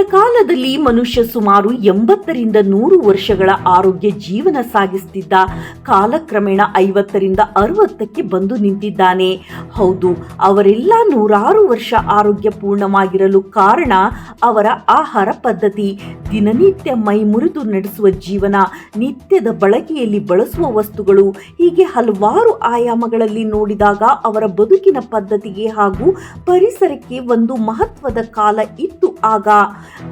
ಗತಕಾಲದಲ್ಲಿ ಮನುಷ್ಯ ಸುಮಾರು ಎಂಬತ್ತರಿಂದ ನೂರು ವರ್ಷಗಳ ಆರೋಗ್ಯ ಜೀವನ ಸಾಗಿಸುತ್ತಿದ್ದ ಕಾಲಕ್ರಮೇಣ ಐವತ್ತರಿಂದ ಅರವತ್ತಕ್ಕೆ ಬಂದು ನಿಂತಿದ್ದಾನೆ. ಹೌದು, ಅವರೆಲ್ಲ ನೂರಾರು ವರ್ಷ ಆರೋಗ್ಯ ಪೂರ್ಣವಾಗಿರಲು ಕಾರಣ ಅವರ ಆಹಾರ ಪದ್ಧತಿ. ದಿನನಿತ್ಯ ಮೈ ಮುರಿದು ನಡೆಸುವ ಜೀವನ, ನಿತ್ಯದ ಬಳಕೆಯಲ್ಲಿ ಬಳಸುವ ವಸ್ತುಗಳು, ಹೀಗೆ ಹಲವಾರು ಆಯಾಮಗಳಲ್ಲಿ ನೋಡಿದಾಗ ಅವರ ಬದುಕಿನ ಪದ್ಧತಿಗೆ ಹಾಗೂ ಪರಿಸರಕ್ಕೆ ಒಂದು ಮಹತ್ವದ ಕಾಲ ಇತ್ತು ಆಗ.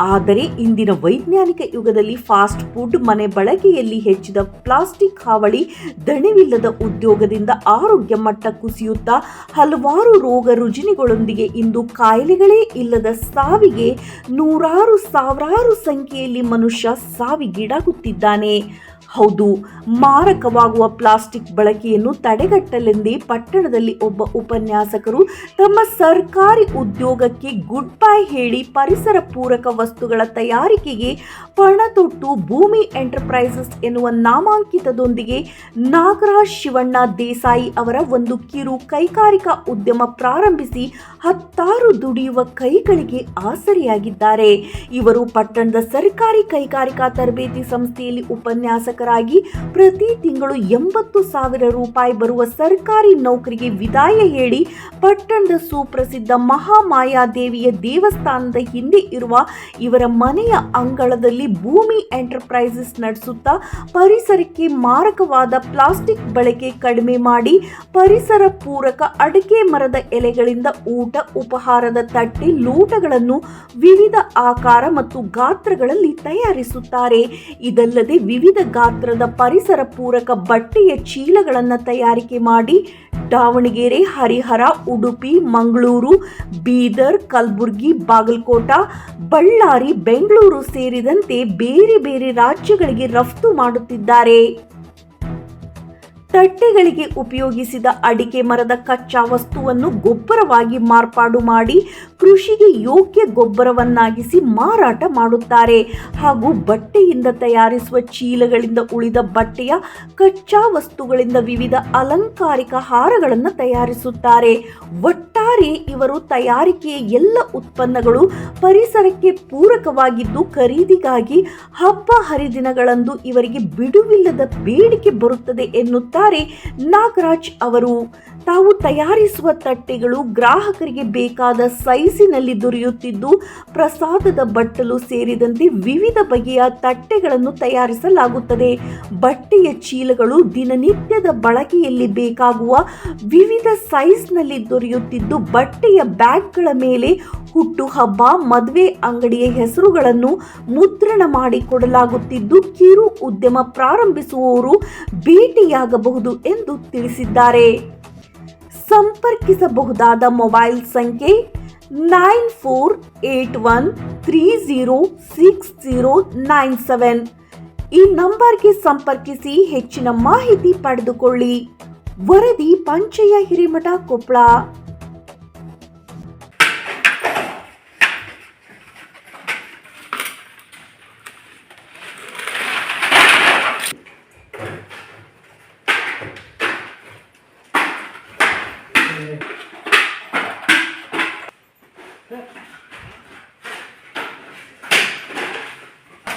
ಆದರೆ ಇಂದಿನ ವೈಜ್ಞಾನಿಕ ಯುಗದಲ್ಲಿ ಫಾಸ್ಟ್ ಫುಡ್ ಮನೆ ಬಳಕೆಯಲ್ಲಿ ಹೆಚ್ಚಿದ ಪ್ಲಾಸ್ಟಿಕ್ ಹಾವಳಿ ದಣಿವಿಲ್ಲದ ಉದ್ಯೋಗದಿಂದ ಆರೋಗ್ಯ ಮಟ್ಟ ಕುಸಿಯುತ್ತಾ ಹಲವಾರು ರೋಗ ರುಜಿನಿಗಳೊಂದಿಗೆ ಇಂದು ಕಾಯಿಲೆಗಳೇ ಇಲ್ಲದ ಸಾವಿಗೆ ನೂರಾರು ಸಾವಿರಾರು ಸಂಖ್ಯೆಯಲ್ಲಿ ಮನುಷ್ಯ ಸಾವಿಗೀಡಾಗುತ್ತಿದ್ದಾನೆ. ಹೌದು, ಮಾರಕವಾಗುವ ಪ್ಲಾಸ್ಟಿಕ್ ಬಳಕೆಯನ್ನು ತಡೆಗಟ್ಟಲೆಂದೇ ಪಟ್ಟಣದಲ್ಲಿ ಒಬ್ಬ ಉಪನ್ಯಾಸಕರು ತಮ್ಮ ಸರ್ಕಾರಿ ಉದ್ಯೋಗಕ್ಕೆ ಗುಡ್ ಬೈ ಹೇಳಿ ಪರಿಸರ ಪೂರಕ ವಸ್ತುಗಳ ತಯಾರಿಕೆಗೆ ಪಣ ಭೂಮಿ ಎಂಟರ್ಪ್ರೈಸಸ್ ಎನ್ನುವ ನಾಮಾಂಕಿತದೊಂದಿಗೆ ನಾಗರಾಜ್ ಶಿವಣ್ಣ ದೇಸಾಯಿ ಅವರ ಒಂದು ಕಿರು ಕೈಗಾರಿಕಾ ಉದ್ಯಮ ಪ್ರಾರಂಭಿಸಿ ಹತ್ತಾರು ದುಡಿಯುವ ಕೈಗಳಿಗೆ ಆಸರಿಯಾಗಿದ್ದಾರೆ. ಇವರು ಪಟ್ಟಣದ ಸರ್ಕಾರಿ ಕೈಗಾರಿಕಾ ತರಬೇತಿ ಸಂಸ್ಥೆಯಲ್ಲಿ ಉಪನ್ಯಾಸಕರಾಗಿ ಪ್ರತಿ ತಿಂಗಳು ಎಂಬತ್ತು ಸಾವಿರ ರೂಪಾಯಿ ಬರುವ ಸರ್ಕಾರಿ ನೌಕರಿಗೆ ವಿದಾಯ ಹೇಳಿ ಪಟ್ಟಣದ ಸುಪ್ರಸಿದ್ಧ ಮಹಾಮಾಯಾದೇವಿಯ ದೇವಸ್ಥಾನದ ಹಿಂದೆ ಇರುವ ಇವರ ಮನೆಯ ಅಂಗಳದಲ್ಲಿ ಭೂಮಿ ಎಂಟರ್ಪ್ರೈಸಸ್ ನಡೆಸುತ್ತಾ ಪರಿಸರಕ್ಕೆ ಮಾರಕವಾದ ಪ್ಲಾಸ್ಟಿಕ್ ಬಳಕೆ ಕಡಿಮೆ ಮಾಡಿ ಪರಿಸರ ಪೂರಕ ಅಡಿಕೆ ಮರದ ಎಲೆಗಳಿಂದ ಊಟ, ಉಪಹಾರದ ತಟ್ಟೆ, ಲೋಟಗಳನ್ನು ವಿವಿಧ ಆಕಾರ ಮತ್ತು ಗಾತ್ರಗಳಲ್ಲಿ ತಯಾರಿಸುತ್ತಾರೆ. ಇದಲ್ಲದೆ ವಿವಿಧ ಗಾತ್ರದ ಪರಿಸರ ಪೂರಕ ಬಟ್ಟೆಯ ಚೀಲಗಳನ್ನು ತಯಾರಿಕೆ ಮಾಡಿ ದಾವಣಗೆರೆ, ಹರಿಹರ, ಉಡುಪಿ, ಮಂಗಳೂರು, ಬೀದರ್, ಕಲಬುರಗಿ, ಬಾಗಲಕೋಟ, ಬಳ್ಳಾರಿ, ಬೆಂಗಳೂರು ಸೇರಿದಂತೆ ಬೇರೆ ಬೇರೆ ರಾಜ್ಯಗಳಿಗೆ ರಫ್ತು ಮಾಡುತ್ತಿದ್ದಾರೆ. ತಟ್ಟೆಗಳಿಗೆ ಉಪಯೋಗಿಸಿದ ಅಡಿಕೆ ಮರದ ಕಚ್ಚಾ ವಸ್ತುವನ್ನು ಗೊಬ್ಬರವಾಗಿ ಮಾರ್ಪಾಡು ಮಾಡಿ ಕೃಷಿಗೆ ಯೋಗ್ಯ ಗೊಬ್ಬರವನ್ನಾಗಿಸಿ ಮಾರಾಟ ಮಾಡುತ್ತಾರೆ ಹಾಗೂ ಬಟ್ಟೆಯಿಂದ ತಯಾರಿಸುವ ಚೀಲಗಳಿಂದ ಉಳಿದ ಬಟ್ಟೆಯ ಕಚ್ಚಾ ವಸ್ತುಗಳಿಂದ ವಿವಿಧ ಅಲಂಕಾರಿಕ ಹಾರಗಳನ್ನು ತಯಾರಿಸುತ್ತಾರೆ. ಒಟ್ಟಾರೆ ಇವರು ತಯಾರಿಕೆಯ ಎಲ್ಲ ಉತ್ಪನ್ನಗಳು ಪರಿಸರಕ್ಕೆ ಪೂರಕವಾಗಿದ್ದು ಖರೀದಿಗಾಗಿ ಹಬ್ಬ ಹರಿದಿನಗಳಂದು ಇವರಿಗೆ ಬಿಡುವಿಲ್ಲದ ಬೇಡಿಕೆ ಬರುತ್ತದೆ ಎನ್ನುತ್ತಾರೆ ನಾಗರಾಜ್ ಅವರು. ತಾವು ತಯಾರಿಸುವ ತಟ್ಟೆಗಳು ಗ್ರಾಹಕರಿಗೆ ಬೇಕಾದ ಸೈಜಿನಲ್ಲಿ ದೊರೆಯುತ್ತಿದ್ದು, ಪ್ರಸಾದದ ಬಟ್ಟಲು ಸೇರಿದಂತೆ ವಿವಿಧ ಬಗೆಯ ತಟ್ಟೆಗಳನ್ನು ತಯಾರಿಸಲಾಗುತ್ತದೆ. ಬಟ್ಟೆಯ ಚೀಲಗಳು ದಿನನಿತ್ಯದ ಬಳಕೆಯಲ್ಲಿ ಬೇಕಾಗುವ ವಿವಿಧ ಸೈಜ್ನಲ್ಲಿ ದೊರೆಯುತ್ತಿದ್ದು, ಬಟ್ಟೆಯ ಬ್ಯಾಗ್ಗಳ ಮೇಲೆ ಹುಟ್ಟುಹಬ್ಬ, ಮದುವೆ ಅಂಗಡಿಯ ಹೆಸರುಗಳನ್ನು ಮುದ್ರಣ ಮಾಡಿಕೊಡಲಾಗುತ್ತಿದ್ದು, ಕಿರು ಉದ್ಯಮ ಪ್ರಾರಂಭಿಸುವವರು ಭೇಟಿಯಾಗಬಹುದು ಎಂದು ತಿಳಿಸಿದ್ದಾರೆ. ಸಂಪರ್ಕಿಸಬಹುದಾದ ಮೊಬೈಲ್ ಸಂಖ್ಯೆ nine four eight one three zero six zero nine seven. ಈ ನಂಬರ್ಗೆ ಸಂಪರ್ಕಿಸಿ ಹೆಚ್ಚಿನ ಮಾಹಿತಿ ಪಡೆದುಕೊಳ್ಳಿ. ವರದಿ ಪಂಚಯ ಹಿರಿಮಠ ಕೊಪ್ಪಳ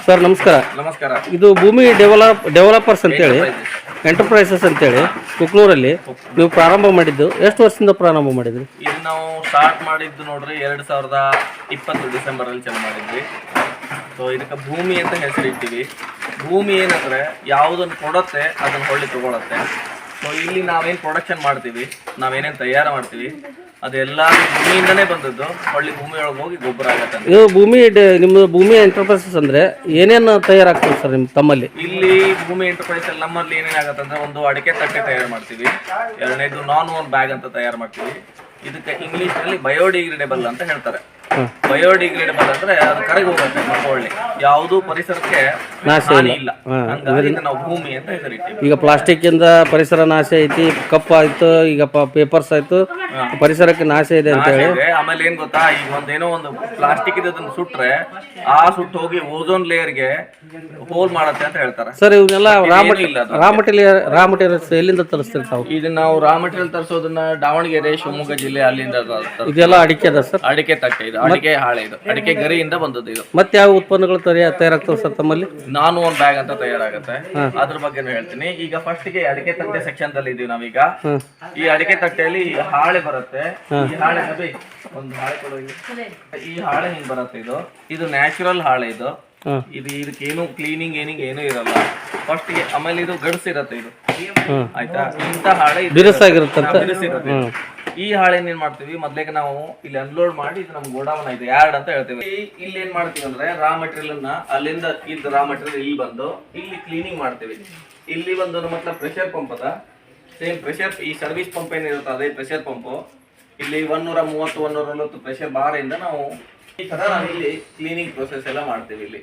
ಸರ್ ನಮಸ್ಕಾರ. ನಮಸ್ಕಾರ. ಇದು ಭೂಮಿ ಡೆವಲಪ್ ಡೆವಲಪರ್ಸ್ ಅಂತೇಳಿ ಎಂಟರ್ಪ್ರೈಸಸ್ ಅಂತೇಳಿ ಕುಕ್ನೂರಲ್ಲಿ ನೀವು ಪ್ರಾರಂಭ ಮಾಡಿದ್ದು. ಎಷ್ಟು ವರ್ಷದಿಂದ ಪ್ರಾರಂಭ ಮಾಡಿದ್ರಿ? ಇದು ನಾವು ಸ್ಟಾರ್ಟ್ ಮಾಡಿದ್ದು ನೋಡ್ರಿ ಎರಡು ಸಾವಿರದ ಇಪ್ಪತ್ತು ಡಿಸೆಂಬರಲ್ಲಿ ಚಾಲು ಮಾಡಿದ್ವಿ. ಸೊ ಇದಕ್ಕೆ ಭೂಮಿ ಅಂತ ಹೆಸರಿಟ್ಟಿವಿ ಭೂಮಿ ಏನಂದ್ರೆ ಯಾವುದನ್ನು ಕೊಡತ್ತೆ ಅದನ್ನು ಹೊಳ್ಳಿ ತಗೊಳತ್ತೆ. ಸೊ ಇಲ್ಲಿ ನಾವೇನು ಪ್ರೊಡಕ್ಷನ್ ಮಾಡ್ತೀವಿ ನಾವೇನೇನು ತಯಾರು ಮಾಡ್ತೀವಿ ಅದೆಲ್ಲ ಭೂಮಿಯಿಂದನೇ ಬಂದದ್ದು. ಹೊಳ್ಳಿ ಭೂಮಿ ಒಳಗೆ ಹೋಗಿ ಗೊಬ್ಬರ ಆಗತ್ತೆ. ಇದು ಭೂಮಿ ಡೆ- ನಿಮ್ಮ ಭೂಮಿ ಎಂಟರ್ಪ್ರೈಸಸ್ ಅಂದ್ರೆ ಏನೇನು ತಯಾರಾಗ್ತದೆ ಸರ್ ನಿಮ್ಮ ತಮ್ಮಲ್ಲಿ? ಇಲ್ಲಿ ಭೂಮಿ ಎಂಟರ್ಪ್ರೈಸ್ ಅಲ್ಲಿ ನಮ್ಮಲ್ಲಿ ಏನೇನಾಗತ್ತಂದ್ರೆ ಒಂದು ಅಡಿಕೆ ತಟ್ಟೆ ತಯಾರು ಮಾಡ್ತೀವಿ. ಎರಡನೇದು ನಾನ್ ಓನ್ ಬ್ಯಾಗ್ ಅಂತ ತಯಾರು ಮಾಡ್ತೀವಿ. ಇದಕ್ಕೆ ಇಂಗ್ಲಿಷ್ನಲ್ಲಿ ಬಯೋಡಿಗ್ರೇಡೇಬಲ್ ಅಂತ ಹೇಳ್ತಾರೆ. ಬಯೋಡಿಗ್ರೇಡೇಬಲ್ ಅಂದ್ರೆ ಅದು ಕರಗಿ ಹೋಗುತ್ತೆ ಮಕ್ಕಳಿ ಯಾವುದು ಪರಿಸರಕ್ಕೆ ನಾಶ ಹಾನಿ ಇಲ್ಲ. ಹಂಗಾಗಿ ನಾವು ಭೂಮಿ ಅಂತ ಹೆಸರಿಟ್ಟಿವಿ ಈಗ ಪ್ಲಾಸ್ಟಿಕ್ ಇಂದ ಪರಿಸರ ನಾಶ ಐತಿ ಕಪ್ ಆಯ್ತು ಈಗ ಪೇಪರ್ಸ್ ಆಯ್ತು ಪರಿಸರಕ್ಕೆ ನಾಶ ಇದೆ ಅಂತ ಹೇಳಿ. ಆಮೇಲೆ ಏನ್ ಗೊತ್ತಾ? ಈಗ ಒಂದೇನೋ ಒಂದು ಪ್ಲಾಸ್ಟಿಕ್ ಅದನ್ನ ಸುಟ್ರೆ ಆ ಸುಟ್ಟು ಹೋಗಿ ಓಝೋನ್ ಲೇಯರ್ಗೆ ಹೋಲ್ ಮಾಡತ್ತೆ ಅಂತ ಹೇಳ್ತಾರೆ. ಸರ್ ಇವನ್ನೆಲ್ಲ raw material raw material raw materials ಎಲ್ಲಿಂದ ತರಿಸ್ತೀರಿ ತಾವು ಇದನ್ನ ನಾವು ರಾ ಮಟೀರಿಯಲ್ ತರಿಸೋದನ್ನ ದಾವಣಗೆರೆ ಶಿವಮೊಗ್ಗ ಜಿಲ್ಲೆ ಅಲ್ಲಿಂದ. ಇದೆಲ್ಲ ಅಡಿಕೆ ಅದ ಸರ್? ಅಡಿಕೆ ತಟ್ಟೆ ಇದು. ಅಡಿಕೆ ಹಾಳೆ ಇದು. ಅಡಿಕೆ ಗರಿಯಿಂದ ಬಂದದ್ದು ಇದು. ಮತ್ತೆ ಯಾವ ಉತ್ಪನ್ನಗಳು ತಯಾರ ತಯಾರಾಗ್ತವೆ ಸರ್ ತಮ್ಮಲ್ಲಿ? ನಾನು ಒಂದ್ ಬ್ಯಾಗ್ ಅಂತ ತಯಾರಾಗುತ್ತೆ. ಅದ್ರ ಬಗ್ಗೆನೂ ಹೇಳ್ತೀನಿ. ಈಗ ಫಸ್ಟ್ಗೆ ಅಡಿಕೆ ತಟ್ಟೆ ಸೆಕ್ಷನ್ ದಲ್ಲಿ ಇದೀವಿ ನಾವೀಗ. ಈ ಅಡಿಕೆ ತಟ್ಟೆಯಲ್ಲಿ ಈ ಹಾಳೆ ಬರುತ್ತೆ. ಈ ಹಾಳೆ ನಬಿ ಒಂದು ಹಾಳೆ ಕೊಡು ಇಲ್ಲಿ. ಈ ಹಾಳೆ ಹಿಂಗ್ ಬರುತ್ತೆ ಇದು? ಇದು ನ್ಯಾಚುರಲ್ ಹಾಳೆ ಇದು. ಇದು ಇದಕ್ಕೇನು ಕ್ಲೀನಿಂಗ್ ಏನಿಂಗ್ ಏನೂ ಇರಲ್ಲ. ಫಸ್ಟ್ಗೆ ಆಮೇಲೆ ಇದು ಗಡ್ಸಿರತ್ತೆ ಇದು. ಆಯ್ತಾ? ಇಂಥ ಹಾಳೆ ಬಿರುಸಾಗಿರುತ್ತೆ ಬಿರುಸಾಗಿರುತ್ತಂತ. ಈ ಹಾಳೆನ್ ಏನ್ ಮಾಡ್ತೀವಿ? ಮೊದ್ಲೇಕ ನಾವು ಇಲ್ಲಿ ಅನ್ಲೋಡ್ ಮಾಡಿ ಇದು ನಮ್ ಗೋಡೌನ್ ಇದೆ ಯಾರ್ಡ್ ಅಂತ ಹೇಳ್ತೀವಿ. ಇಲ್ಲಿ ಏನ್ ಮಾಡ್ತೀವಿ ಅಂದ್ರೆ ರಾ ಮೆಟೀರಿಯಲ್ ಅನ್ನ ಅಲ್ಲಿಂದ ಇದ್ ರಾ ಮೆಟೀರಿಯಲ್ ಇಲ್ಲಿ ಬಂದು ಇಲ್ಲಿ ಕ್ಲೀನಿಂಗ್ ಮಾಡ್ತೀವಿ. ಇಲ್ಲಿ ಬಂದು ನಮ್ಮ ಹತ್ರ ಪ್ರೆಷರ್ ಪಂಪ್ ಅದ. ಸೇಮ್ ಪ್ರೆಷರ್ ಈ ಸರ್ವಿಸ್ ಪಂಪ್ ಏನಿರುತ್ತೆ ಅದೇ ಪ್ರೆಷರ್ ಪಂಪ್ ಇಲ್ಲಿ ಒನ್ನೂರ ಮೂವತ್ತು ಒನ್ನೂರ ನಲವತ್ತು ಪ್ರೆಷರ್ ಬಾರ್ ಇಂದ ನಾವು ಈ ತರ ನಾವು ಇಲ್ಲಿ ಕ್ಲೀನಿಂಗ್ ಪ್ರೊಸೆಸ್ ಎಲ್ಲ ಮಾಡ್ತೀವಿ ಇಲ್ಲಿ.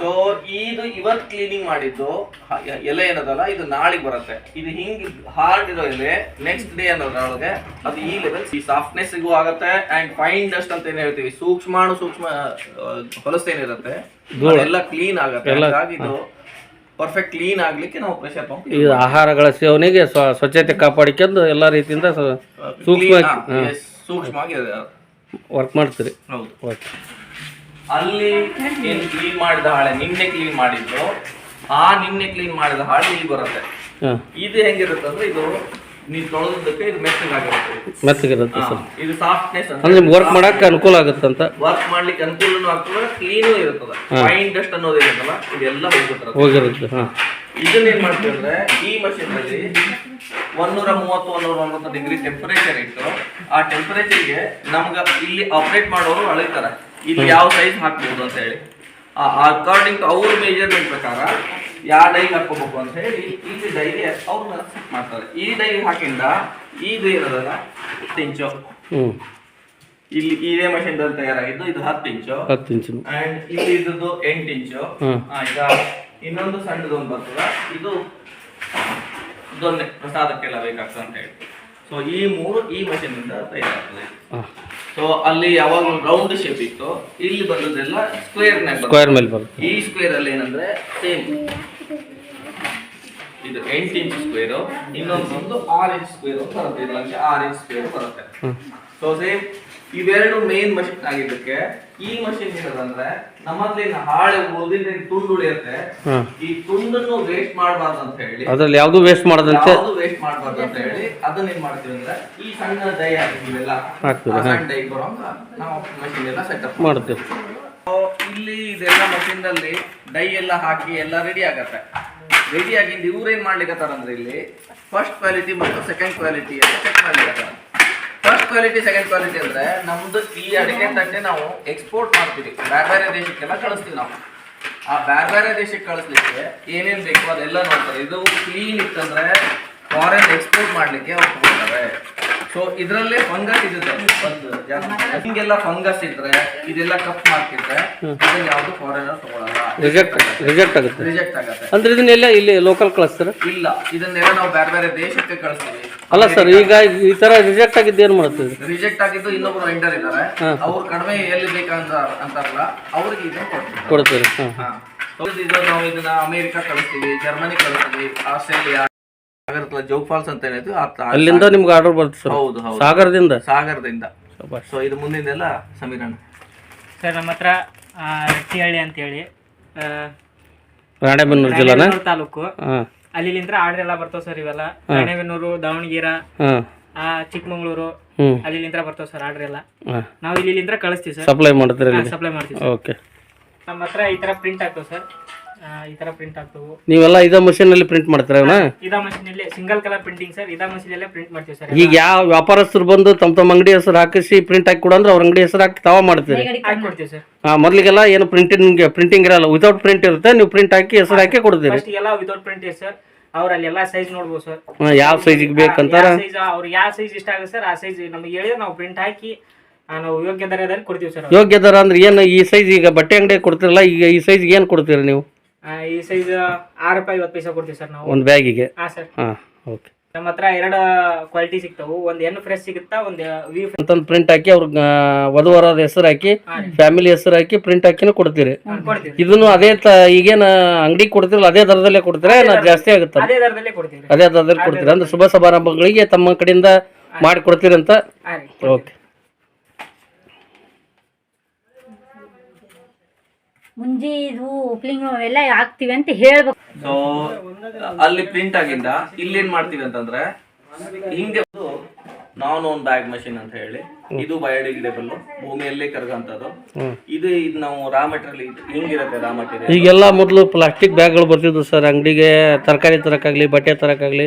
ಸೊ ಇದು ಇವತ್ ಕ್ಲೀನಿಂಗ್ ಮಾಡಿದ್ದು ಹ- ಎಲೆ ಏನದಲ್ಲ ಇದು ನಾಳೆಗೆ ಬರುತ್ತೆ. ಇದು ಹಿಂಗ್ ಹಾರ್ಡ್ ಇರೋ ಎಲೆ ನೆಕ್ಸ್ಟ್ ಡೇ ಅನ್ನೋದ್ರೊಳಗೆ ಅದು ಈ ಲೆವೆಲ್ ಈ ಸಾಫ್ಟ್ನೆಸ್ ಆಗತ್ತೆ ಅಂಡ್ ಫೈನ್ ಡಸ್ಟ್ ಅಂತ ಏನ್ ಹೇಳ್ತೀವಿ ಸೂಕ್ಷ್ಮಾಣು ಸೂಕ್ಷ್ಮ ಹೊಲಸ ಏನಿರತ್ತೆ ಎಲ್ಲ ಕ್ಲೀನ್ ಆಗತ್ತೆ. ಹಾಗಾಗಿ ಇದು ಪರ್ಫೆಕ್ಟ್ ಕ್ಲೀನ್ ಆಗ್ಲಿಕ್ಕೆ ನಾವು ಪ್ರೆಷರ್ ಪಂಪ್ ಈ ಆಹಾರಗಳ ಸೇವನೆಗೆ ಸ್ವ- ಸ್ವಚ್ಛತೆ ಕಾಪಾಡಿಕೊಂಡು ಎಲ್ಲ ರೀತಿಯಿಂದ ಸ- ಸೂಕ್ಷ್ಮ ಸೂಕ್ಷ್ಮವಾಗಿ ವರ್ಕ್ ಮಾಡ್ತೀರಿ. ಹೌದು. ಓಕೆ ಅಲ್ಲಿ ಏನು ಕ್ಲೀನ್ ಮಾಡಿದ ಹಾಳೆ ನಿನ್ನೆ ಕ್ಲೀನ್ ಮಾಡಿದ್ದು ಆ ನಿನ್ನೆ ಕ್ಲೀನ್ ಮಾಡಿದ ಹಾಳೆ ಇಲ್ಲಿ ಬರುತ್ತೆ. ಇದು ಹೆಂಗಿರುತ್ತೆ ಅಂದ್ರೆ ಇದು ನೀವು ತೊಳೆದಕ್ಕೆ ಇದು ಮೆತ್ತಗಾಗಿರುತ್ತೆ ಮೆತ್ತಗಿರುತ್ತೆ ಸರ್. ಇದು ಸಾಫ್ಟ್ನೆಸ್ ಅಂದ್ರೆ ನಿಮ್ಗೆ ವರ್ಕ್ ಮಾಡಕ್ಕೆ ಅನುಕೂಲ ಆಗುತ್ತಂತ ವರ್ಕ್ ಮಾಡ್ಲಿಕ್ಕೆ ಅನುಕೂಲನೂ ಆಗ್ತದೆ ಕ್ಲೀನು ಇರ್ತದೆ ಫೈನ್ ಡಸ್ಟ್ ಅನ್ನೋದು ಏನಿರ್ತಲ್ಲ ಇದೆಲ್ಲ ಹೋಗ್ಬಿಟ್ಟಿರುತ್ತೆ. ಹೋಗಿರುತ್ತೆ ಹಾಂ. ಇದನ್ನ ಏನ್ ಮಾಡ್ತೀವಿ ಅಂದ್ರೆ ಈ ಮಷೀನ್ ಅಲ್ಲಿ ಒಂದೂರ ಮೂವತ್ತು ಒಂದೂರ ನಲವತ್ತು ಡಿಗ್ರಿ ಟೆಂಪರೇಚರ್ ಇಟ್ಟು ಆ ಟೆಂಪರೇಚರ್ಗೆ ನಮ್ಗ ಇಲ್ಲಿ ಆಪರೇಟ್ ಮಾಡೋರು ಅಳಿತಾರೆ. ಇಲ್ಲಿ ಯಾವ ಸೈಜ್ ಹಾಕ್ಬೋದು ಅಂತ ಹೇಳಿ. ಅಕಾರ್ಡಿಂಗ್ ಟು ಅವ್ರ ಮೇಜರ್ಮೆಂಟ್ ಪ್ರಕಾರ ಯಾವ ಡೈ ಹಾಕೋಬೇಕು ಅಂತ ಹೇಳಿ ಈ ಡೈಗೆ ಅವ್ರನ್ನ ಮಾಡ್ತಾರೆ. ಈ ಡೈ ಹಾಕಿಂದ ಇದು ಇರೋದಲ್ಲ ಹತ್ತು ಇಂಚು ಇಲ್ಲಿ ಇದೇ ಮಷೀನ್ ತಯಾರಾಗಿದ್ದು ಇದು ಹತ್ತು ಇಂಚು ಹತ್ತು ಇಂಚು ಅಂಡ್ ಇಲ್ಲಿ ಇದ್ದದ್ದು ಎಂಟು ಇಂಚು ಈಗ ಆಯ್ತಾ ಇನ್ನೊಂದು ಸಣ್ಣದೊಂದು ಬರ್ತದ. ಇದು ಇದೊಂದೇ ಪ್ರಸಾದಕ್ಕೆಲ್ಲ ಬೇಕಾಗ್ತದೆ ಅಂತ ಹೇಳಿ. ಸೊ ಈ ಮೂರು ಈ machine ಇಂದ ತಯಾರಾಗ್ತದೆ ಸೊ ಅಲ್ಲಿ ಯಾವಾಗ ರೌಂಡ್ ಶೇಪ್ ಇತ್ತು. ಇಲ್ಲಿ ಬಂದದೆಲ್ಲ ಸ್ಕ್ವೇರ್ ಸ್ಕ್ವೇರ್ ಮೇಲೆ ಬರುತ್ತೆ ಈ ಸ್ಕ್ವೇರ್ ಅಲ್ಲಿ ಏನಂದ್ರೆ ಸೇಮ್ ಇದು ಎಂಟು ಇಂಚ್ ಸ್ಕ್ವೇರ್ ಇನ್ನೊಂದು ಬಂದು ಆರು ಇಂಚ್ ಸ್ಕ್ವೇರ್ ಬರುತ್ತೆ. ಇದರಲ್ಲಿ ಆರ್ ಇಂಚ್ ಸ್ಕ್ವೇರ್ ಬರುತ್ತೆ. ಸೊ ಸೇಮ್ ಇವೆರಡು ಮೇನ್ ಮಷಿನ್ ಆಗಿದ್ದಕ್ಕೆ ಈ ಮಷಿನ್ ಏನದಂದ್ರೆ ನಮ್ಮಲ್ಲಿ ಹಾಳೆ ಓದಿನ ತುಂಡು ಉಳಿಯುತ್ತೆ. ಈ ತುಂಡನ್ನು ವೇಸ್ಟ್ ಮಾಡಬಾರ್ದು ಅಂತ ಹೇಳಿ. ಅದ್ರಲ್ಲಿ ಯಾವುದೂ ವೇಸ್ಟ್ ಮಾಡದಂತೆ? ಯಾವುದು ವೇಸ್ಟ್ ಮಾಡಬಾರ್ದು ಅಂತ ಹೇಳಿ ಅದನ್ನ ಏನ್ ಮಾಡ್ತೀವಿ ಅಂದ್ರೆ ಈ ಸಣ್ಣ ಡೈ ಆ ಸಣ್ಣ ಡೈ ಬರೋಂಗ ನಾವು ಮಷಿನ್ ಎಲ್ಲ ಸೆಟಪ್ ಮಾಡ್ತೀವಿ. ಇಲ್ಲಿ ಇದೆಲ್ಲ ಮಷೀನ್ ಅಲ್ಲಿ ಡೈ ಎಲ್ಲ ಹಾಕಿ ಎಲ್ಲ ರೆಡಿ ಆಗತ್ತೆ. ರೆಡಿ ಆಗಿಂದ ಇವ್ರು ಏನ್ ಅಂದ್ರೆ ಇಲ್ಲಿ ಫಸ್ಟ್ ಕ್ವಾಲಿಟಿ ಮತ್ತು ಸೆಕೆಂಡ್ ಕ್ವಾಲಿಟಿ ಎಲ್ಲ check first quality second quality ಅಂದ್ರೆ ನಮ್ದು ಈ ಅಡಿಕೆ ತಟ್ಟೆ ನಾವು ಎಕ್ಸ್ಪೋರ್ಟ್ ಮಾಡ್ತೀವಿ. ಬೇರೆ ಬೇರೆ ದೇಶಕ್ಕೆಲ್ಲ ಕಳಿಸ್ತೀವಿ ನಾವು. ಆ ಬೇರೆ ಬೇರೆ ದೇಶಕ್ಕೆ ಕಳಿಸ್ಲಿಕ್ಕೆ ಏನೇನ್ ಬೇಕು ಅದೆಲ್ಲ ನೋಡ್ತಾರೆ. ಇದು ಕ್ಲೀನ್ ಇತ್ತಂದ್ರೆ ಫಾರೆನ್ ಎಕ್ಸ್ಪೋರ್ಟ್ ಮಾಡ್ಲಿಕ್ಕೆ ತಗೊಳ್ತಾರೆ ಸೊ ಇದರಲ್ಲೇ ಫಂಗಸ್ ಇದೆ ಒಂದು ಹಿಂಗೆಲ್ಲ ಫಂಗಸ್ ಇದ್ರೆ ಇದೆಲ್ಲ ಕಪ್ ಮಾಡ್ತಿದ್ರೆ ಇದನ್ನ ಯಾವ್ದು ಫಾರಿನರ್ ತಗೊಳಲ್ಲ. ರಿಜೆಕ್ಟ್ ರಿಜೆಕ್ಟ್ ಆಗುತ್ತೆ. ರಿಜೆಕ್ಟ್ ಆಗುತ್ತೆ. ಅಂದ್ರೆ ಇದನ್ನೆಲ್ಲ ಇಲ್ಲಿ ಲೋಕಲ್ ಕಳಿಸ್ತಾರೆ? ಇಲ್ಲ ಇದನ್ನೆಲ್ಲ ನಾವು ಬೇರೆ ಬೇರೆ ದೇಶಕ್ಕೆ ಕಳಿಸ್ತೀವಿ. ಅಲ್ಲ ಸರ್ ಈಗ ಈ ತರ ರಿಜೆಕ್ಟ್ ಆಗಿದ್ದು ಏನು ಮಾಡ್ತೀವಿ ರಿಜೆಕ್ಟ್ ಆಗಿದ್ದು ಇನ್ನೊಬ್ರು ವೆಂಡರ್ ಇದ್ದಾರೆ ಅವ್ರು ಕಡಿಮೆ ಎಲ್ಲಿ ಬೇಕಂತ ಅಂತಾರಲ್ಲ ಅವ್ರಿಗೆ ಇದನ್ನ ಕೊಡ್ತೀವಿ. ಕೊಡ್ತೀವಿ ಹಾಂ. ಇದು ನಾವು ಇದನ್ನ ಅಮೇರಿಕಾ ಕಳಿಸ್ತೀವಿ ಜರ್ಮನಿ ಕಳಿಸ್ತೀವಿ ಆಸ್ಟ್ರೇಲಿಯಾ ಜೋಗ್ ಫಾಲ್ಸ್ ಅಂತ ಏನಿದೆ ಅಲ್ಲಿಂದ ನಿಮ್ಗೆ ಆರ್ಡರ್ ಬರುತ್ತೆ ಸರ್. ಹೌದು ಹೌದು. ಸಾಗರದಿಂದ? ಸಾಗರದಿಂದ. ಶಭಾಷ್. ಸೊ ಇದು ಮುಂದಿಂದೆಲ್ಲ ಸಮೀರಣ್ಣ ಸರ್ ನಮ್ಮ ಹತ್ರ ಆ, ರಟ್ಟಿಹಳ್ಳಿ ಅಂತೇಳಿ ಆ, ರಾಣೆಬೆನ್ನೂರು ಜಿಲ್ಲಾನ? ರಾಣೆಬೆನ್ನೂರು ತಾಲೂಕು. ಹಾಂ. ಅಲ್ಲಿಂದ ಆರ್ಡರ್ ಎಲ್ಲ ಬರ್ತಾವ ಸರ್ ಇವೆಲ್ಲ. ರಾಣೆಬೆನ್ನೂರು ದಾವಣಗೆರೆ ಹಾಂ. ಆ, ಚಿಕ್ಕಮಂಗ್ಳೂರು ಹ್ಞೂ ಅಲ್ಲಿಂದ ಬರ್ತಾವ ಸರ್ ಆರ್ಡರ್ ಎಲ್ಲ. ಹಾಂ. ನಾವು ಇಲ್ಲಿಂದ ಕಳಿಸ್ತೀವಿ ಸರ್. ಸಪ್ಲೈ ಮಾಡ್ತೀರಿ ಇಲ್ಲಿ ಸಪ್ಲೈ ಮಾಡ್ತೀವಿ ಸರ್. ಓಕೆ ನಮ್ಮ ಹತ್ರ ಈ ತರ ಪ್ರಿಂಟ್ ಆಗ್ತಾವ ಸರ್. ಈ ತರ ಪ್ರಿಂಟ್ ಆಗ್ತಾವು. ನೀವೆಲ್ಲ ಇದೇ ಮಷೀನಲ್ಲಿ ಪ್ರಿಂಟ್ ಮಾಡ್ತೀರ ಅವನ ಇದಾ machine ಅಲ್ಲಿ ಸಿಂಗಲ್ ಕಲರ್ ಪ್ರಿಂಟಿಂಗ್ ಸರ್ ಇದಾ machine ಅಲ್ಲೇ ಪ್ರಿಂಟ್ ಮಾಡ್ತೀವಿ ಸರ್ ಈಗ ಯಾವ ವ್ಯಾಪಾರಸ್ಥರು ಬಂದು ತಮ್ಮ ತಮ್ಮ ಅಂಗಡಿ ಹೆಸರು ಹಾಕಿಸಿ ಪ್ರಿಂಟ್ ಹಾಕಿ ಕೊಡು ಅಂದ್ರೆ ಅವ್ರ ಅಂಗಡಿ ಹೆಸರು ಹಾಕಿ ತಾವ ಮಾಡ್ತೀರಿ? ಮೊದ್ಲಿಗೆಲ್ಲ ಕೊಡ್ತೀವಿ ಸರ್ ಹಾಂ ಮೊದಲಿಗೆಲ್ಲ ಏನು ಪ್ರಿಂಟಿಂಗ್ ಪ್ರಿಂಟಿಂಗ್ ಇರಲ್ಲ ವಿತೌಟ್ ಪ್ರಿಂಟ್ ಇರುತ್ತೆ ನೀವು ಪ್ರಿಂಟ್ ಹಾಕಿ ಹೆಸರು ಹಾಕಿ ಕೊಡ್ತೀರಿ. ಫಸ್ಟ್ ಎಲ್ಲ ವಿತೌಟ್ ಪ್ರಿಂಟ್ ಇದೆ ಸರ್ ಅವ್ರ ಅಲ್ಲಿ ಎಲ್ಲ ಸೈಜ್ ನೋಡ್ಬೋದು ಸರ್ ಯಾವ ಸೈಜಿಗೆ ಬೇಕಂತಾರ ಸೈಜ್ ಅವ್ರಿಗೆ ಯಾವ ಸೈಜ್ ಇಷ್ಟ ಆಗುತ್ತೆ ಸರ್ ಆ ಸೈಜ್ ನಮಗೆ ಹೇಳಿದ್ರೆ ನಾವು ಪ್ರಿಂಟ್ ಹಾಕಿ ನಾವು ಯೋಗ್ಯ ದರದಲ್ಲಿ ಕೊಡ್ತೀವಿ ಸರ್ ಯೋಗ್ಯ ದರ ಅಂದ್ರೆ ಏನು? ಈ ಸೈಜ್ ಈಗ ಬಟ್ಟೆ ಅಂಗಡಿ ಕೊಡ್ತಿರಲ್ಲ ಈಗ ಈ ಸೈಜ್ಗೆ ಏನು ಕೊಡ್ತೀರಿ ನೀವು? ಈ ಸೈಜ್ ಆರು ರೂಪಾಯಿ ಐವತ್ತು ಪೈಸೆ ಕೊಡ್ತೀವಿ ಸರ್ ನಾವು. ಒಂದು ಬ್ಯಾಗಿಗೆ? ಹಾ ಸರ್. ಹಾಂ ಓಕೆ ನಮ್ಮ ಹತ್ರ ಎರಡು ಕ್ವಾಲಿಟಿ ಸಿಗ್ತಾವು. ಒಂದು ಎನ್ ಫ್ರೆಶ್ ಸಿಗುತ್ತಾ ಒಂದು ವಿ ಅಂತಂದು ಪ್ರಿಂಟ್ ಹಾಕಿ ಅವ್ರ ವಧುವರದ ಹೆಸರು ಹಾಕಿ ಫ್ಯಾಮಿಲಿ ಹೆಸರು ಹಾಕಿ ಪ್ರಿಂಟ್ ಹಾಕಿನೂ ಕೊಡ್ತೀರಿ. ಕೊಡ್ತೀವಿ. ಇದನ್ನು ಅದೇ ತ ಈಗೇನು ಅಂಗಡಿ ಕೊಡ್ತಿರಲ್ಲ ಅದೇ ದರದಲ್ಲೇ ಕೊಡ್ತೀರಾ? ನಾ ಜಾಸ್ತಿ ಆಗುತ್ತೆ? ಅದೇ ದರದಲ್ಲೇ ಕೊಡ್ತೀವಿ. ಅದೇ ದರದಲ್ಲಿ ಕೊಡ್ತೀರಾ? ಅಂದ್ರೆ ಶುಭ ಸಮಾರಂಭಗಳಿಗೆ ತಮ್ಮ ಕಡೆಯಿಂದ ಮಾಡಿ ಕೊಡ್ತೀರಂತ? ಓಕೆ ಮುಂಜಿ ಇದು ಓಪ್ಲಿಂಗ್ ಎಲ್ಲ ಹಾಕ್ತಿವಿ ಅಂತ ಹೇಳ್ಬೇಕು. ಅಲ್ಲಿ ಪ್ರಿಂಟ್ ಆಗಿಂದ, ಇಲ್ಲಿ ಏನ್ ಮಾಡ್ತೀವಿ ಅಂತಂದ್ರೆ, ಹಿಂಗೆ ನಾನ್ ಓನ್ ಬ್ಯಾಗ್ ಮಷಿನ್ ಅಂತ ಹೇಳಿ. ಇದು ಬಯೋಡಿಗ್ರೇಡಬಲ್ ಭೂಮಿಯಲ್ಲೇ ಕರಗಂತದ್ದು. ಇದು ಇದು ನಾವು ರಾ ಮೆಟೀರಿಯಲ್ ಹಿಂಗಿರುತ್ತೆ ರಾ ಮೆಟೀರಿಯಲ್ ಈಗೆಲ್ಲ ಮೊದಲು ಪ್ಲಾಸ್ಟಿಕ್ ಬ್ಯಾಗ್ಗಳು ಬರ್ತಿದ್ವು ಸರ್ ಅಂಗಡಿಗೆ ತರಕಾರಿ ತರಕಾಗ್ಲಿ ಬಟ್ಟೆ ತರಕಾಗ್ಲಿ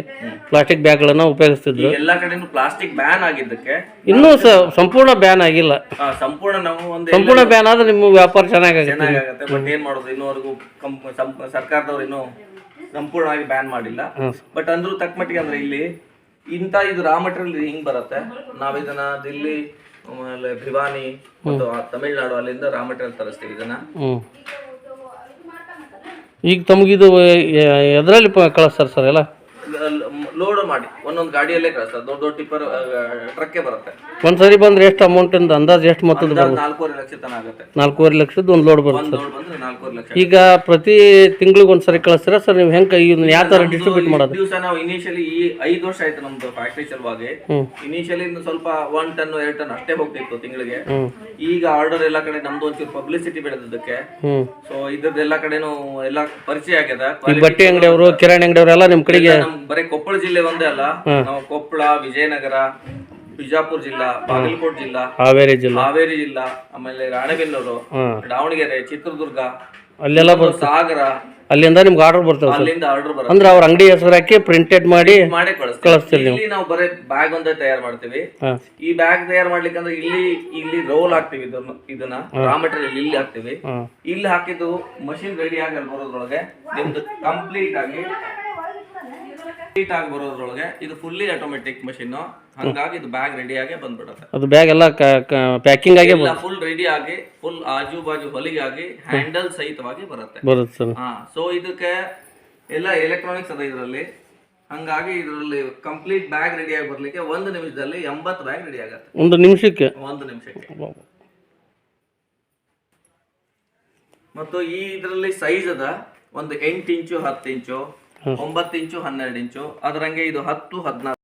ಪ್ಲಾಸ್ಟಿಕ್ ಬ್ಯಾಗ್ಗಳನ್ನ ಉಪಯೋಗಿಸ್ತಿದ್ರು. ಎಲ್ಲಾ ಕಡೆನೂ ಪ್ಲಾಸ್ಟಿಕ್ ಬ್ಯಾನ್ ಆಗಿದ್ದಕ್ಕೆ ಇನ್ನು ಸ ಸಂಪೂರ್ಣ ಬ್ಯಾನ್ ಆಗಿಲ್ಲ. ಸಂಪೂರ್ಣ ನಾವು ಒಂದು ಸಂಪೂರ್ಣ ಬ್ಯಾನ್ ಆದ್ರೆ ನಿಮ್ಮ ವ್ಯಾಪಾರ ಚೆನ್ನಾಗಿ ಆಗುತ್ತೆ ಬಟ್ ಏನ್ ಮಾಡೋದು? ಇನ್ನೂವರೆಗೂ ಸರ್ಕಾರದವ್ರು ಇನ್ನೂ ಸಂಪೂರ್ಣವಾಗಿ ಬ್ಯಾನ್ ಮಾಡಿಲ್ಲ. ಬಟ್ ಅಂದ್ರೂ ತಕ್ಕ ಮಟ್ಟಿಗೆ ಅಂದ್ರೆ ಇಲ್ಲಿ ಇಂಥ ಇದು ರಾ ಮಟೀರಿಯಲ್ ಹಿಂಗ್ ಬರುತ್ತೆ. ನಾವ್ ಇದನ್ನ ದಿಲ್ಲಿ ಆಮೇಲೆ ಭಿವಾನಿ ಮತ್ತು ಆ ತಮಿಳ್ನಾಡು ಅಲ್ಲಿಂದ ರಾ ಮಟೀರಿಯಲ್ ತರಿಸ್ತೀವಿ ಇದನ್ನ. ಹ್ಞೂ ಈಗ ತಮಗಿದು ಎದರಲ್ಲಿ ಕಳಿಸ್ತಾರೆ ಸರ್ ಎಲ್ಲ? ಲೋಡ್ ಮಾಡಿ. ಒಂದೊಂದು ಗಾಡಿಯಲ್ಲೇ ಕಳಿಸ್ತಾರೆ ದೊಡ್ಡ ದೊಡ್ಡ ಟಿಪ್ಪರ್ ಟ್ರಕ್ಕೆ ಬರುತ್ತೆ. ಒಂದ್ಸರಿ ಬಂದ್ರೆ ಎಷ್ಟು ಅಮೌಂಟಿಂದ ಅಂದಾಜು ಎಷ್ಟು ಮೊತ್ತದ ನಾಲ್ಕೂವರೆ ಲಕ್ಷ ತನ ಆಗುತ್ತೆ. ನಾಲ್ಕೂವರೆ ಲಕ್ಷದ ಒಂದು ಲೋಡ್ ಬರುತ್ತೆ. ಬಂದ್ರೆ ನಾಲ್ಕೂವರೆ ಲಕ್ಷ ಈಗ ಪ್ರತಿ ತಿಂಗಳಿಗೆ ಒಂದ್ಸರಿ ಕಳಿಸ್ತೀರಾ? ಸರ್ ನೀವು ಹೆಂಗೆ ಇದನ್ನ ಯಾವ ಥರ ಡಿಸ್ಟ್ರಿಬ್ಯೂಟ್ ಮಾಡೋದು? ದಿವಸ ನಾವು ಇನಿಷಿಯಲಿ ಈ ಐದು ವರ್ಷ ಆಯ್ತು ನಮ್ದು ಫ್ಯಾಕ್ಟ್ರಿ ಸಲುವಾಗಿ ಇನಿಷಿಯಲಿ ಸ್ವಲ್ಪ ಒನ್ ಟನ್ ಎರಡು ಟನ್ ಅಷ್ಟೇ ಹೋಗ್ತಿತ್ತು ತಿಂಗಳಿಗೆ. ಈಗ ಆರ್ಡರ್ ಎಲ್ಲ ಕಡೆ ನಮ್ದು ಒಂಚೂರು ಪಬ್ಲಿಸಿಟಿ ಬೆಳೆದಕ್ಕೆ ಸೊ ಇದ್ರದ್ದು ಎಲ್ಲ ಕಡೆನೂ ಎಲ್ಲ ಪರಿಚಯ ಆಗ್ಯದ. ಈ ಬಟ್ಟೆ ಅಂಗಡಿಯವರು ಕಿರಾಣಿ ಅಂಗಡಿಯವರು ಎಲ್ಲ ನಿಮ್ಮ ಕಡೆಗೆ ನಮ್ ಬರೀ ಕೊಪ್ಪಳ ಜಿಲ್ಲೆ ಒಂದೇ ಅಲ್ಲ ನಾವು ಕೊಪ್ಪಳ ವಿಜಯನಗರ ಬಿಜಾಪುರ ಜಿಲ್ಲಾ ಬಾಗಲಕೋಟೆ ಜಿಲ್ಲಾ ಹಾವೇರಿ ಜಿಲ್ಲಾ. ಹಾವೇರಿ ಜಿಲ್ಲಾ ಆಮೇಲೆ ರಾಣೆಬೆನ್ನೂರು ದಾವಣಗೆರೆ ಚಿತ್ರದುರ್ಗ ಅಲ್ಲೆಲ್ಲ ಸಾಗರ. ಅಲ್ಲಿಂದ ನಿಮ್ಗೆ ಆರ್ಡರ್ ಬರ್ತದೆ ಅಲ್ಲಿಂದ ಆರ್ಡರ್ ಬರುತ್ತೆ. ಅಂದ್ರೆ ಅವ್ರ ಅಂಗಡಿ ಹೆಸರು ಹಾಕಿ ಪ್ರಿಂಟೆಡ್ ಮಾಡಿ ಮಾಡಿ ಕಳಿಸ್ತೀವಿ. ಇಲ್ಲಿ ನಾವು ಬರೀ ಬ್ಯಾಗ್ ಒಂದೇ ತಯಾರು ಮಾಡ್ತೀವಿ. ಈ ಬ್ಯಾಗ್ ತಯಾರು ಮಾಡ್ಲಿಕ್ಕೆ ಅಂದ್ರೆ ಇಲ್ಲಿ ಇಲ್ಲಿ ರೋಲ್ ಹಾಕ್ತಿವಿ ಇದನ್ನ ಇದನ್ನ ರಾ ಮೆಟೀರಿಯಲ್ ಇಲ್ಲಿ ಹಾಕ್ತಿವಿ. ಇಲ್ಲಿ ಹಾಕಿದ್ದು ಮಷಿನ್ ರೆಡಿ ಆಗಲ್ಲ ಬರೋದ್ರೊಳಗೆ ನಿಮ್ದು ಕಂಪ್ಲೀಟ್ ಆಗಿ ಕಂಪ್ಲೀಟ್ ಆಗಿ ಬರೋದ್ರೊಳಗೆ ಇದು ಫುಲ್ಲಿ ಆಟೋಮೆಟಿಕ್ ಮಷಿನ್ ಹಂಗಾಗಿ ಇದು ಬ್ಯಾಗ್ ರೆಡಿ ಆಗಿ ಬಂದ್ಬಿಡುತ್ತೆ. ಅದು ಬ್ಯಾಗ್ ಎಲ್ಲ ಪ್ಯಾಕಿಂಗ್ ಆಗಿ ಫುಲ್ ರೆಡಿ ಆಗಿ ಫುಲ್ ಆಜು ಬಾಜು ಹೊಲಿಗೆ ಆಗಿ ಹ್ಯಾಂಡಲ್ ಸಹಿತವಾಗಿ ಬರುತ್ತೆ. ಬರುತ್ತೆ ಸರ್. ಹಾ ಸೊ ಇದಕ್ಕೆ ಎಲ್ಲ ಎಲೆಕ್ಟ್ರಾನಿಕ್ಸ್ ಅದ ಇದರಲ್ಲಿ. ಹಂಗಾಗಿ ಇದರಲ್ಲಿ ಕಂಪ್ಲೀಟ್ ಬ್ಯಾಗ್ ರೆಡಿ ಆಗಿ ಬರ್ಲಿಕ್ಕೆ ಒಂದು ನಿಮಿಷದಲ್ಲಿ ಎಂಬತ್ತು ಬ್ಯಾಗ್ ರೆಡಿ ಆಗತ್ತೆ. ಒಂದು ನಿಮಿಷಕ್ಕೆ? ಒಂದು ನಿಮಿಷಕ್ಕೆ. ಮತ್ತು ಈ ಇದರಲ್ಲಿ ಸೈಜ್ ಅದ ಒಂದು ಎಂಟು ಇಂಚು ಹತ್ತು ಇಂಚು. ಒಂಬತ್ತು ಇಂಚು ಹನ್ನೆರಡು ಇಂಚು. ಅದರಂಗೆ ಇದು ಹತ್ತು ಹದಿನಾರು